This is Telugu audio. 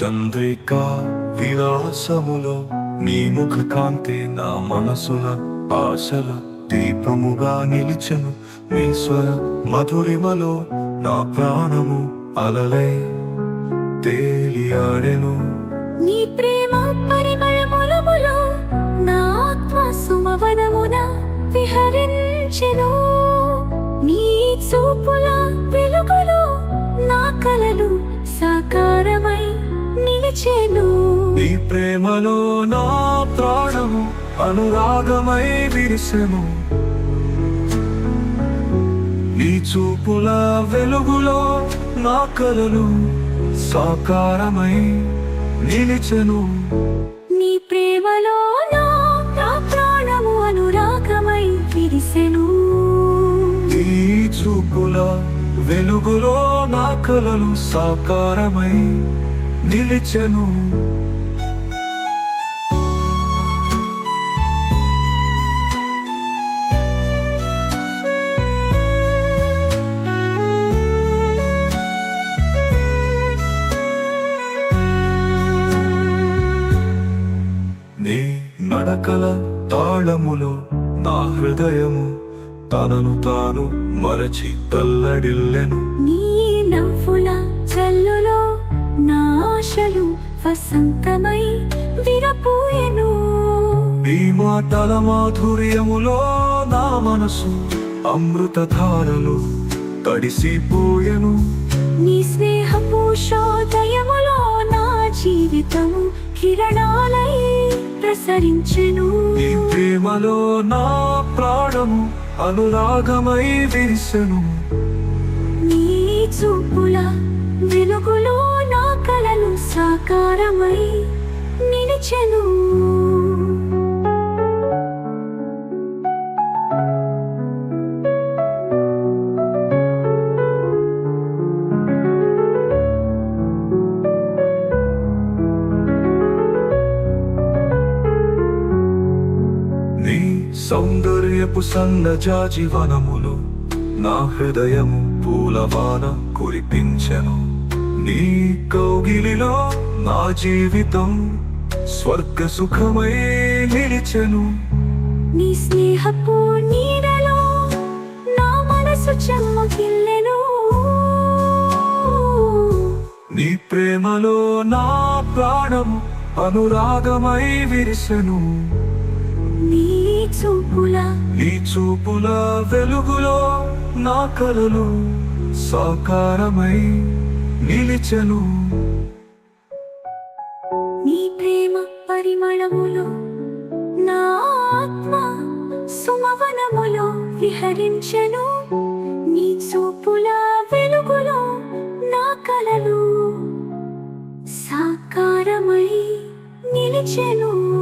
చంద్రికా విలాసములో నీ ముఖ కాంతి నా మనసుల ఆశల దీపముగా నిలిచెను. నీ స్వర మధురిమలో నా ప్రాణము అలలై. తేలియాడెను నీ ప్రేమ పరిమళములములో నా ఆత్మ సుమవనమున విహరించెను. నీ చూపుల వెలుగులో నా కలలు సాకారమై నీ ప్రేమలో నా ప్రాణము అనురాగమై విరిసెను. నీ చూపుల వెలుగులో నా కలలు సాకారమై నిలిచెను. నీ ప్రేమలో నా నా ప్రాణము అనురాగమై విరిసెను. నీ చూపుల వెలుగులో నా కలలు సాకారమై నిలిచెను. నడకల తాళములో నా హృదయము. తనను తాను మరచి తల్లడిల్లెను. నీ నవ్వుల చల్లులో నా ఆశలు వసంతమై విరపోయెను. నీ మాటల మాధుర్యములో నా మనసు అమృతధారలు తడిసిపోయెను. నీ స్నేహపు శోదయములో నా జీవితము కిరణాలై ప్రసరించెను. నీ ప్రేమలో నా ప్రాణము అనురాగమై విరిసెను. నీ చూపుల వెలుగులో నా కలలు సాకారమై నిలిచెను. సౌందర్యపు సన్నజాజి వనములు. నా హృదయము పూలవాన కురిపించెను. నీ కౌగిలిలో నా జీవితం స్వర్గ సుఖమై నిలిచెను. నీ స్నేహపు నీడలో నా మనసు చెమ్మకిల్లెను. నీ ప్రేమలో నా ప్రాణము అనురాగమై విరిసెను. నీ చూపుల నీ చూపుల వెలుగులో నా కలలు సాకారమై నిలిచెను. నీ ప్రేమ పరిమళములు నా ఆత్మ సుమవనములో విహరించెను. నీ చూపుల వెలుగులో నా కలలు సాకారమై నిలిచెను.